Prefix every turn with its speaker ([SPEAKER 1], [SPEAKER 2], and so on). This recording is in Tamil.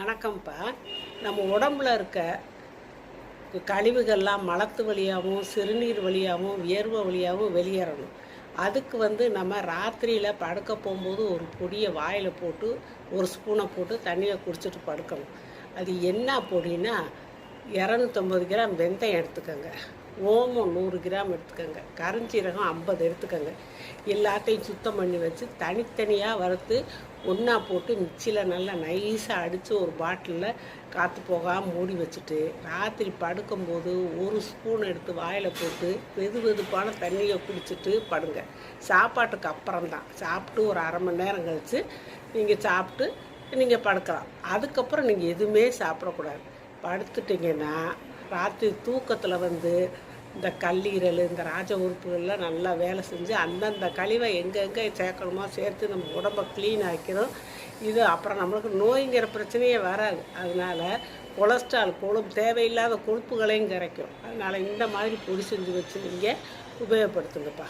[SPEAKER 1] வணக்கம்ப்பா. நம்ம உடம்புல இருக்க கழிவுகள்லாம் மலத்து வழியாகவும் சிறுநீர் வழியாகவும் வியர்வை வழியாகவும் வெளியேறணும். அதுக்கு வந்து நம்ம ராத்திரியில் படுக்க போகும்போது ஒரு பொடியை வாயில் போட்டு ஒரு ஸ்பூனை போட்டு தண்ணியை குடிச்சிட்டு படுக்கணும். அது என்ன பொடின்னா இரநூத்தம்பது கிராம் வெந்தயம் எடுத்துக்கோங்க. ஓமம் நூறு கிராம் எடுத்துக்கோங்க. கருஞ்சீரகம் ஐம்பது எடுத்துக்கோங்க. எல்லாத்தையும் சுத்தம் பண்ணி வச்சு தனித்தனியாக வறுத்து ஒன்றா போட்டு மிக்சியில் நல்லா நைஸாக அடித்து ஒரு பாட்டிலில் காற்று போகாமல் மூடி வச்சுட்டு ராத்திரி படுக்கும்போது ஒரு ஸ்பூன் எடுத்து வாயில் போட்டு வெது வெதுப்பான தண்ணியை குடிச்சிட்டு படுங்க. சாப்பாட்டுக்கு அப்புறம் தான் சாப்பிட்டு ஒரு அரை மணி நேரம் கழித்து நீங்கள் சாப்பிட்டு நீங்கள் படுக்கலாம். அதுக்கப்புறம் நீங்கள் எதுவுமே சாப்பிடக்கூடாது. படுத்துட்டிங்கன்னா ராத்திரி தூக்கத்தில் வந்து இந்த கல்லீரல் இந்த ராஜ உறுப்புகள்லாம் நல்லா வேலை செஞ்சு அந்தந்த கழிவை எங்கெங்கே சேர்க்கணுமோ சேர்த்து நம்ம உடம்ப க்ளீன் ஆக்கிடும் இது அப்புறம் நம்மளுக்கு நோய்ங்கிற பிரச்சனையே வராது. அதனால் கொலஸ்ட்ரால் கொழுப்பு தேவையில்லாத கொழுப்புகளையும் கரைக்கும். அதனால் இந்த மாதிரி பொடி செஞ்சு வச்சு நீங்கள் உபயோகப்படுத்துங்கப்பா.